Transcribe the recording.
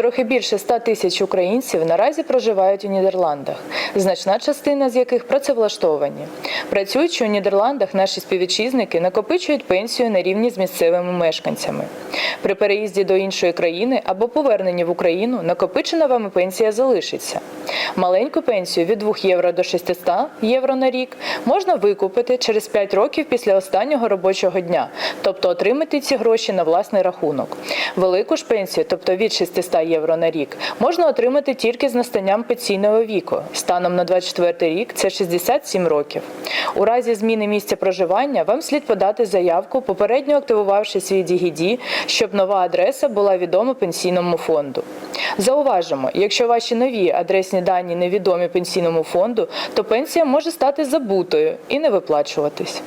Трохи більше 100 тисяч українців наразі проживають у Нідерландах, значна частина з яких працевлаштовані. Працюючи у Нідерландах, наші співвітчизники накопичують пенсію на рівні з місцевими мешканцями. При переїзді до іншої країни або поверненні в Україну накопичена вами пенсія залишиться. Маленьку пенсію від 2 євро до 600 євро на рік можна викупити через 5 років після останнього робочого дня, тобто отримати ці гроші на власний рахунок. Велику ж пенсію, тобто від 600 євро на рік, можна отримати тільки з настанням пенсійного віку. Станом на 24 рік це 67 років. У разі зміни місця проживання вам слід подати заявку, попередньо активувавши свій DGD, щоб нова адреса була відома пенсійному фонду. Зауважимо, якщо ваші нові адресні дані невідомі пенсійному фонду, то пенсія може стати забутою і не виплачуватись.